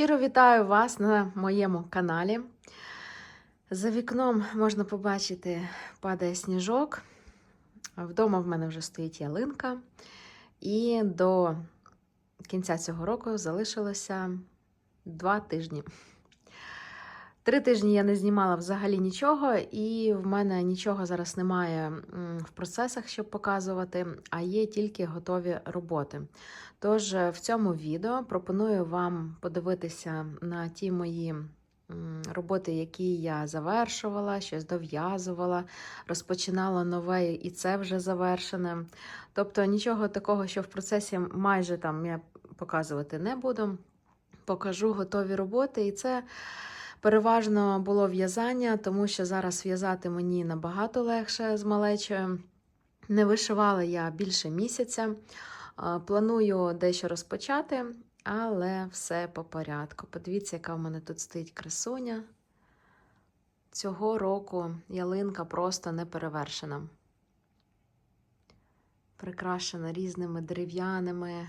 Щиро вітаю вас на моєму каналі. За вікном можна побачити, падає сніжок. Вдома в мене вже стоїть ялинка. І до кінця цього року залишилося два тижні. Три тижні я не знімала взагалі нічого, і в мене нічого зараз немає в процесах, щоб показувати, а є тільки готові роботи. Тож е, в цьому відео пропоную вам подивитися на ті мої роботи, які я завершувала, щось дов'язувала, розпочинала нове, і це вже завершене. Тобто нічого такого, що в процесі майже там я показувати не буду. Покажу готові роботи, і це переважно було в'язання, тому що зараз в'язати мені набагато легше з малечою. Не вишивала я більше місяця. Планую дещо розпочати, але все по порядку. Подивіться, яка в мене тут стоїть красуня. Цього року ялинка просто не перевершена. Прикрашена різними дерев'яними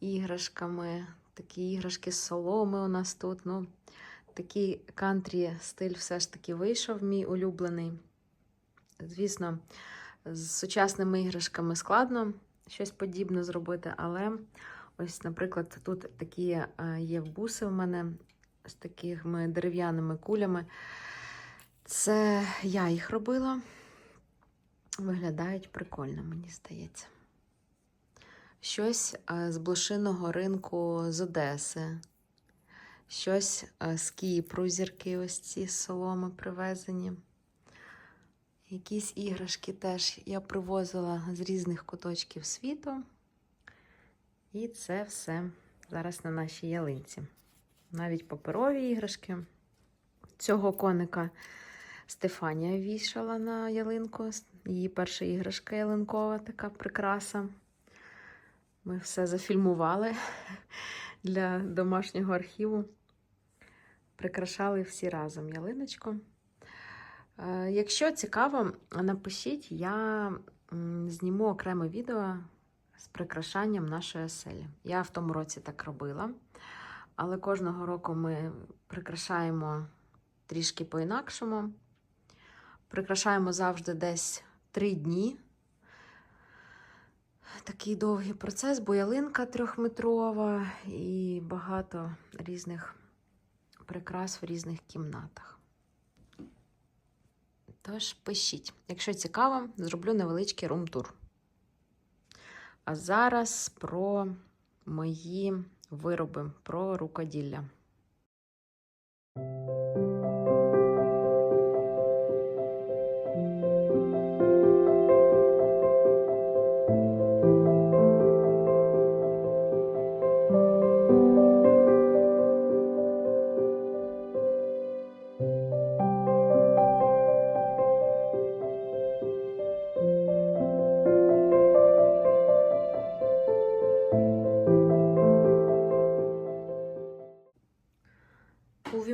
іграшками. Такі іграшки з соломи у нас тут. Ну, такий кантрі стиль все ж таки вийшов, мій улюблений. Звісно, з сучасними іграшками складно щось подібне зробити, але ось, наприклад, тут такі е, є буси в мене з такими дерев'яними кулями. Це я їх робила. Виглядають прикольно, мені здається. Щось е, з блошиного ринку з Одеси. Щось е, з Кіпру, зірки ось ці соломи привезені. Якісь іграшки теж я привозила з різних куточків світу. І це все зараз на нашій ялинці. Навіть паперові іграшки. Цього коника Стефанія вішала на ялинку. Її перша іграшка ялинкова, така прикраса. Ми все зафільмували для домашнього архіву. Прикрашали всі разом ялиночку. Е, Якщо цікаво, напишіть, я зніму окреме відео з прикрашанням нашої оселі. Я в тому році так робила, але кожного року ми прикрашаємо трішки по-інакшому. Прикрашаємо завжди десь три дні. Такий довгий процес, бо ялинка трьохметрова і багато різних прикрас в різних кімнатах. Тож пишіть. Якщо цікаво, зроблю невеличкий рум-тур. А зараз про мої вироби, про рукоділля.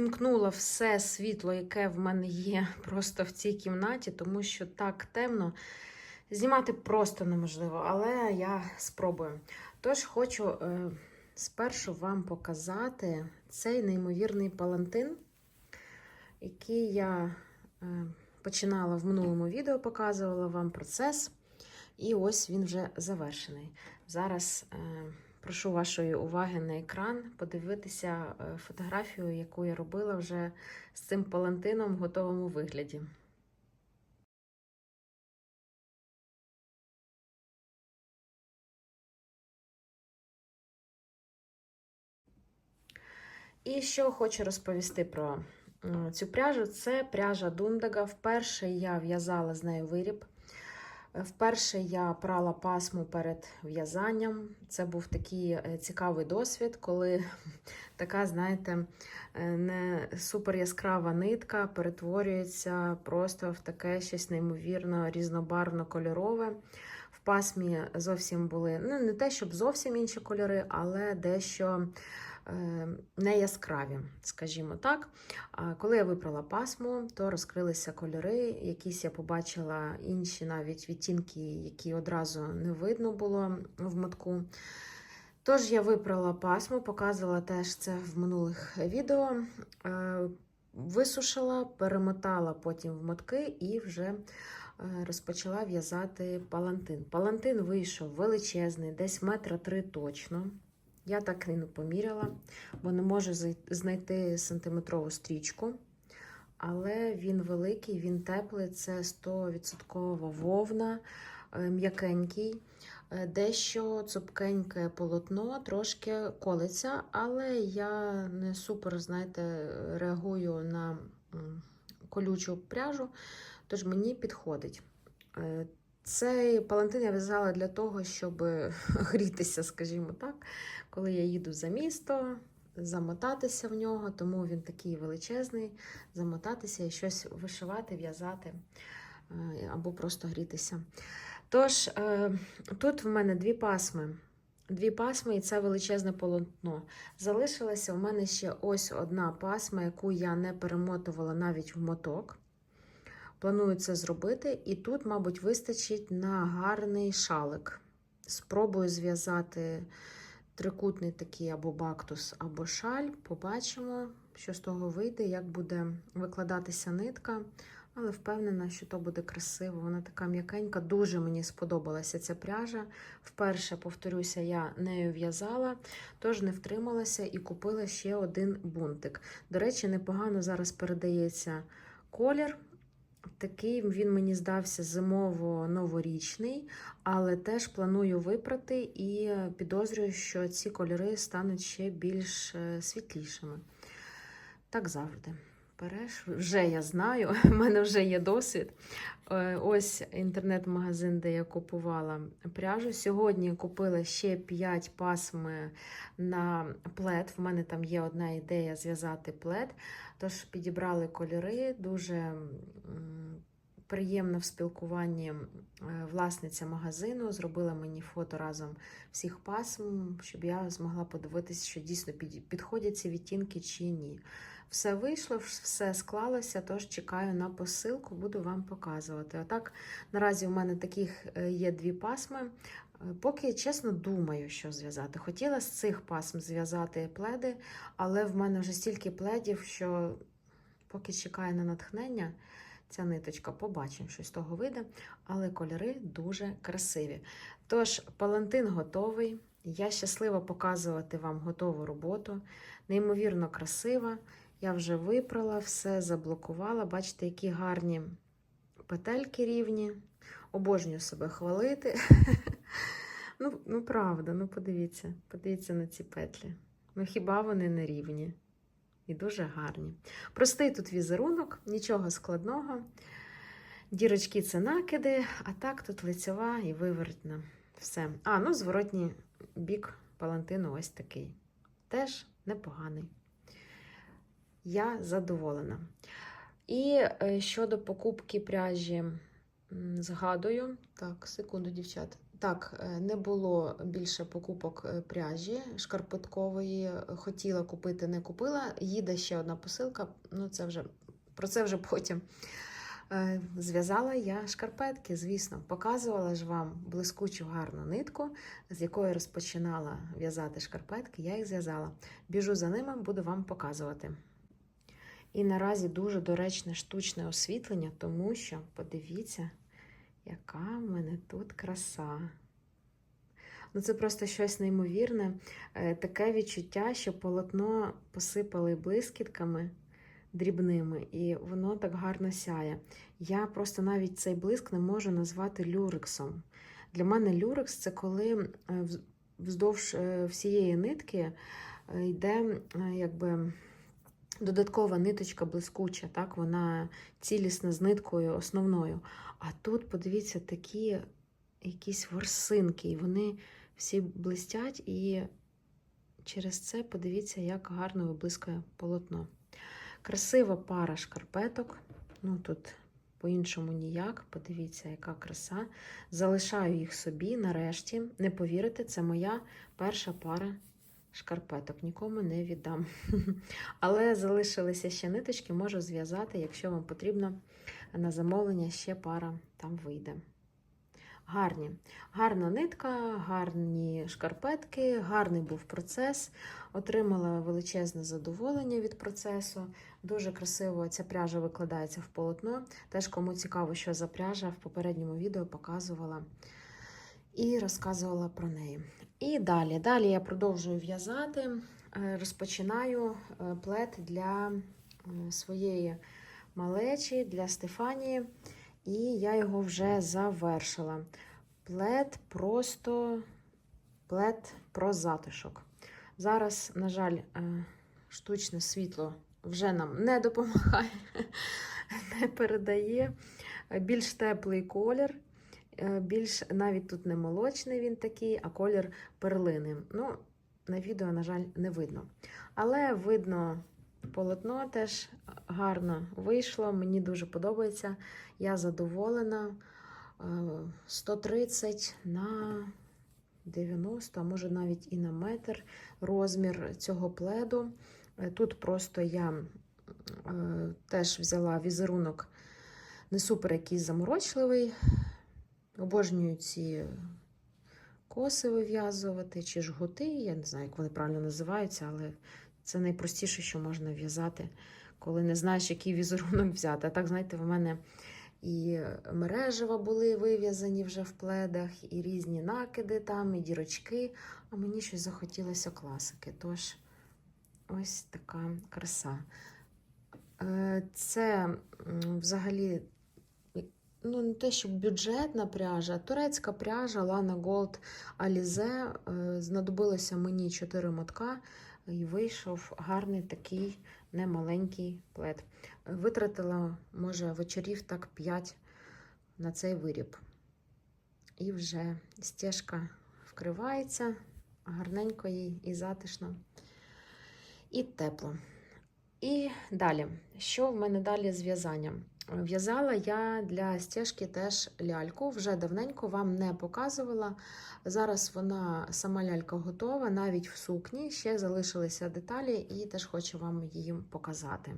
Увімкнула все світло, яке в мене є просто в цій кімнаті, тому що так темно. Знімати просто неможливо, але я спробую. Тож хочу е, спершу вам показати цей неймовірний палантин, який я е, починала в минулому відео, показувала вам процес. І ось він вже завершений. Зараз е, прошу вашої уваги на екран, подивитися е, фотографію, яку я робила вже з цим палантином в готовому вигляді. І що хочу розповісти про цю пряжу. Це пряжа Дундага. Вперше я в'язала з нею виріб. Вперше я прала пасму перед в'язанням. Це був такий е, цікавий досвід, коли така, знаєте, е, не супер яскрава нитка перетворюється просто в таке щось неймовірно різнобарвно кольорове. В пасмі зовсім були ну не те, щоб зовсім інші кольори, але дещо е, не яскраві, скажімо так. Коли я випрала пасму, то розкрилися кольори. Якісь я побачила інші навіть відтінки, які одразу не видно було в мотку. Тож я випрала пасму, показувала теж це в минулих відео. Е, Висушила, перемотала потім в мотки і вже е, розпочала в'язати палантин. Палантин вийшов величезний, десь метра три точно. Я так і не поміряла, бо не можу знайти сантиметрову стрічку. Але він великий, він теплий, це 100% вовна, е, м'якенький, дещо цупкеньке полотно, трошки колиться, але я не супер, знаєте, реагую на колючу пряжу, тож мені підходить. Е, Цей палантин я в'язала для того, щоб грітися, скажімо так, коли я їду за місто, замотатися в нього, тому він такий величезний, замотатися і щось вишивати, в'язати е, або просто грітися. Тож, е, тут в мене дві пасми. Дві пасми, і це величезне полотно. Залишилася в мене ще ось одна пасма, яку я не перемотувала навіть в моток. Планую це зробити, і тут, мабуть, вистачить на гарний шалик. Спробую зв'язати трикутний такий або бактус, або шаль. Побачимо, що з того вийде, як буде викладатися нитка. Але впевнена, що то буде красиво. Вона така м'якенька. Дуже мені сподобалася ця пряжа. Вперше, повторюся, я нею в'язала, тож не втрималася і купила ще один бунтик. До речі, непогано зараз передається колір. Такий він мені здався зимово-новорічний, але теж планую випрати і підозрюю, що ці кольори стануть ще більш е, світлішими. Так завжди. Береш, вже я знаю, в мене вже є досвід. Е, Ось інтернет-магазин, де я купувала пряжу. Сьогодні купила ще 5 пасм на плед. В мене там є одна ідея зв'язати плед. Тож підібрали кольори, дуже приємно в спілкуванні е, власниця магазину. Зробила мені фото разом всіх пасм, щоб я змогла подивитися, що дійсно підходять ці відтінки чи ні. Все вийшло, все склалося, тож чекаю на посилку, буду вам показувати. Отак, наразі в мене таких е, є дві пасми. Е, Поки чесно думаю, що зв'язати. Хотіла з цих пасм зв'язати пледи, але в мене вже стільки пледів, що поки чекаю на натхнення, ця ниточка, побачимо, що з того вийде. Але кольори дуже красиві. Тож, палантин готовий. Я щаслива показувати вам готову роботу. Неймовірно красива. Я вже випрала, все заблокувала. Бачите, які гарні петельки рівні. Обожнюю себе хвалити. Ну, ну правда, ну подивіться, подивіться на ці петлі. Ну хіба вони не рівні? І дуже гарні. Простий тут візерунок, нічого складного. Дірочки це накиди, а так тут лицьова і вивертна. Все. А, ну, зворотній бік палантину ось такий. Теж непоганий. Я задоволена. І е, щодо покупки пряжі, згадую. Так, секунду, дівчат. Так, е, не було більше покупок е, пряжі шкарпеткової. Хотіла купити, не купила. Їде ще одна посилка. Ну, це вже про це вже потім. Зв'язала я шкарпетки, звісно, показувала ж вам блискучу гарну нитку, з якої розпочинала в'язати шкарпетки. Я їх зв'язала. Біжу за ними, буду вам показувати. І наразі дуже доречне штучне освітлення, тому що подивіться, яка в мене тут краса. Ну, це просто щось неймовірне. Е, Таке відчуття, що полотно посипали блискітками дрібними, і воно так гарно сяє. Я просто навіть цей блиск не можу назвати люрексом. Для мене люрекс це коли е, вздовж е, всієї нитки йде якби додаткова ниточка блискуча, так, вона цілісна з ниткою основною. А тут, подивіться, такі якісь ворсинки, і вони всі блистять, і через це подивіться, як гарно виблискує полотно. Красива пара шкарпеток. Ну тут по-іншому ніяк. Подивіться, яка краса. Залишаю їх собі нарешті. Не повірите, це моя перша пара шкарпеток. Нікому не віддам. Але залишилися ще ниточки, можу зв'язати, якщо вам потрібно на замовлення, ще пара там вийде. Гарні. Гарна нитка, гарні шкарпетки, гарний був процес. Отримала величезне задоволення від процесу. Дуже красиво ця пряжа викладається в полотно. Теж кому цікаво, що за пряжа, в попередньому відео показувала і розказувала про неї. І далі. Далі я продовжую в'язати, Е, розпочинаю е, плет для е, своєї малечі, для Стефанії, і я його вже завершила. Плет просто плет про затишок. Зараз, на жаль, штучне світло вже нам не допомагає, не передає. Більш теплий колір, більш навіть тут не молочний він такий, а колір перлини. Ну, на відео, на жаль, не видно. Але видно полотно теж гарно вийшло. Мені дуже подобається. Я задоволена. Е, 130 на 90, а може навіть і на метр розмір цього пледу. Е, Тут просто я е, теж взяла візерунок не супер якийсь заморочливий. Обожнюю ці коси вив'язувати чи жгути. Я не знаю, як вони правильно називаються, але це найпростіше, що можна в'язати, коли не знаєш, який візерунок взяти. А так, знаєте, в мене і мережева були вив'язані вже в пледах, і різні накиди там, і дірочки. А мені щось захотілося класики. Тож ось така краса. Е, Це взагалі ну, не те, що бюджетна пряжа, турецька пряжа Lana Gold Alize. Е, Знадобилося мені 4 мотка, і вийшов гарний такий немаленький плед. Витратила, може, вечорів так 5 на цей виріб. І вже стежка вкривається, гарненько їй і затишно, і тепло. І далі, що в мене далі з в'язанням? В'язала я для стежки теж ляльку. Вже давненько вам не показувала. Зараз вона сама лялька готова, навіть в сукні. Ще залишилися деталі, і теж хочу вам її показати.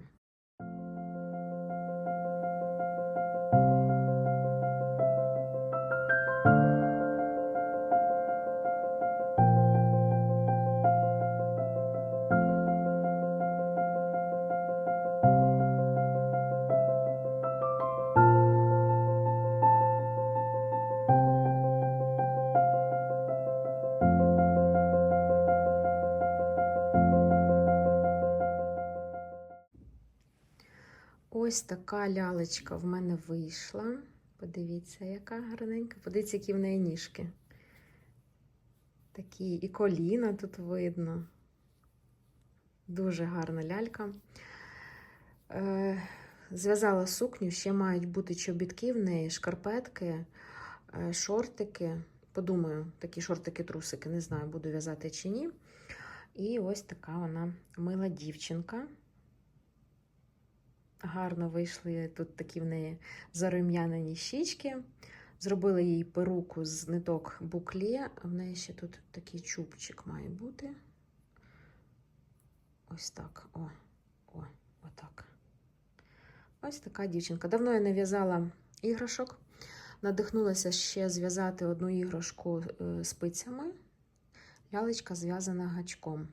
Ось така лялечка в мене вийшла. Подивіться, яка гарненька. Подивіться, які в неї ніжки. Такі і коліна тут видно. Дуже гарна лялька. Е, Зв'язала сукню, ще мають бути чобітки в неї, шкарпетки, е, шортики. Подумаю, такі шортики-трусики, не знаю, буду в'язати чи ні. І ось така вона мила дівчинка. Гарно вийшли тут такі в неї зарум'янені щічки. Зробила їй перуку з ниток буклі. В неї ще тут такий чубчик має бути. Ось так. О, о, отак. Ось така дівчинка. Давно я не в'язала іграшок. Надихнулася ще зв'язати одну іграшку е, спицями. Лялечка зв'язана гачком.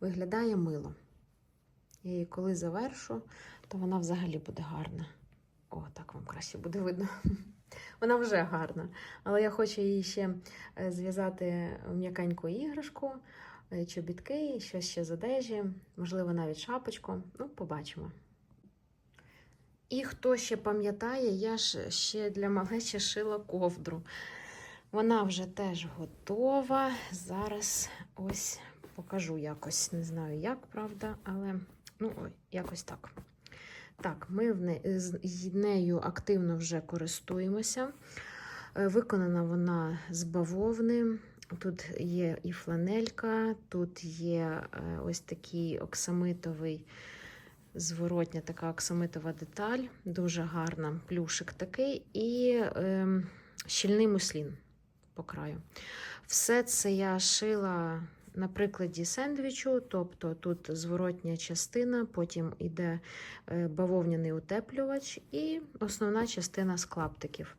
Виглядає мило. Я її коли завершу, то вона взагалі буде гарна. О, так вам краще буде видно. Вона вже гарна. Але я хочу її ще е, зв'язати м'якеньку іграшку, е, чобітки, щось ще з одежі, можливо, навіть шапочку. Ну, побачимо. І хто ще пам'ятає, я ж ще для малечі шила ковдру. Вона вже теж готова. Зараз ось покажу якось. Не знаю, як правда, але Ну, якось так. Так, ми в не, з нею активно вже користуємося. Е, Виконана вона з бавовни. Тут є і фланелька, тут є е, ось такий оксамитовий, зворотня така оксамитова деталь, дуже гарна, плюшик такий, і ем, щільний муслін по краю. Все це я шила на прикладі сендвічу, тобто тут зворотня частина, потім йде е, бавовняний утеплювач і основна частина з клаптиків.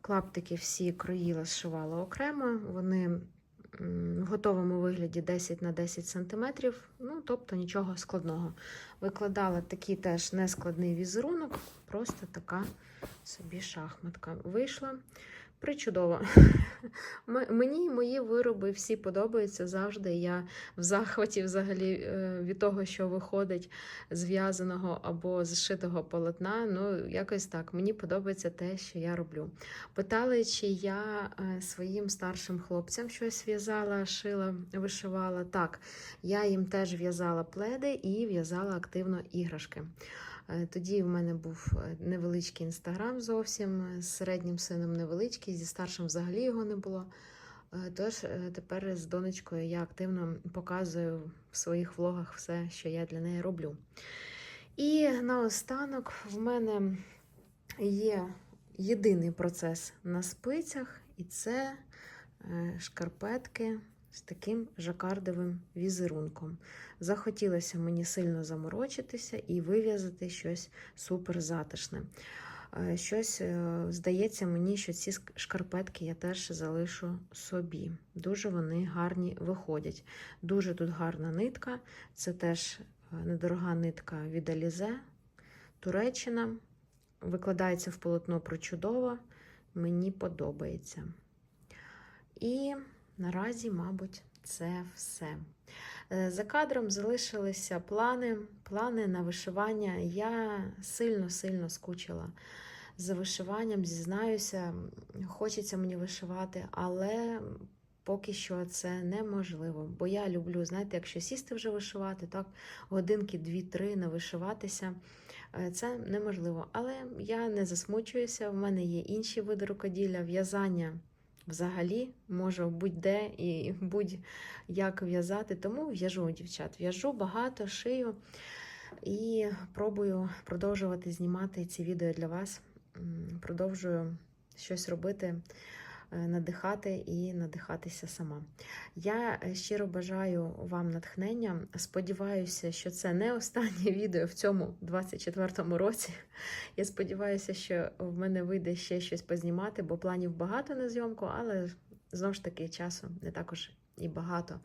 Клаптики всі кроїла, зшивала окремо. Вони в готовому вигляді 10 на 10 см, ну тобто нічого складного. Викладала такий теж нескладний візерунок, просто така собі шахматка. Вийшла причудово. Мені мої вироби всі подобаються завжди. Я в захваті взагалі е, від того, що виходить з в'язаного або зшитого полотна. Ну, якось так. Мені подобається те, що я роблю. Питали, чи я е, своїм старшим хлопцям щось в'язала, шила, вишивала. Так, я їм теж в'язала пледи і в'язала активно іграшки. Е, Тоді в мене був е, невеличкий інстаграм зовсім, е, з середнім сином невеличкий, зі старшим взагалі його не було. Тож тепер з донечкою я активно показую в своїх влогах все, що я для неї роблю. І наостанок в мене є єдиний процес на спицях, і це шкарпетки з таким жакардовим візерунком. Захотілося мені сильно заморочитися і вив'язати щось супер затишне. Е, Щось е, здається мені, що ці шкарпетки я теж залишу собі. Дуже вони гарні виходять. Дуже тут гарна нитка. Це теж е, недорога нитка від Alize, Туреччина. Викладається в полотно причудово. Мені подобається. І наразі, мабуть, це все. Е, За кадром залишилися плани, плани на вишивання. Я сильно-сильно скучила за вишиванням, зізнаюся, хочеться мені вишивати, але поки що це неможливо. Бо я люблю, знаєте, якщо сісти вже вишивати, так, годинки, дві-три не вишиватися. е, Це неможливо. Але я не засмучуюся. В мене є інші види рукоділля, в'язання взагалі можу будь-де і будь-як в'язати. Тому в'яжу, дівчат. В'яжу багато, шию і пробую продовжувати знімати ці відео для вас. Продовжую щось робити, надихати і надихатися сама. Я е, щиро бажаю вам натхнення. Сподіваюся, що це не останнє відео в цьому 24-му році. Я сподіваюся, що в мене вийде ще щось познімати, бо планів багато на зйомку, але знову ж таки часу не також і багато.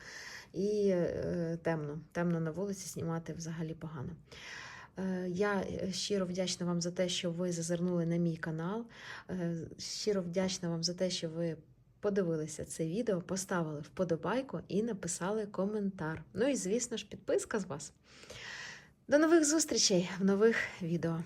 І е, темно. Темно на вулиці знімати взагалі погано. Е, Я е, щиро вдячна вам за те, що ви зазирнули на мій канал. Е, Щиро вдячна вам за те, що ви подивилися це відео, поставили вподобайку і написали коментар. Ну і, звісно ж, підписка з вас. До нових зустрічей в нових відео.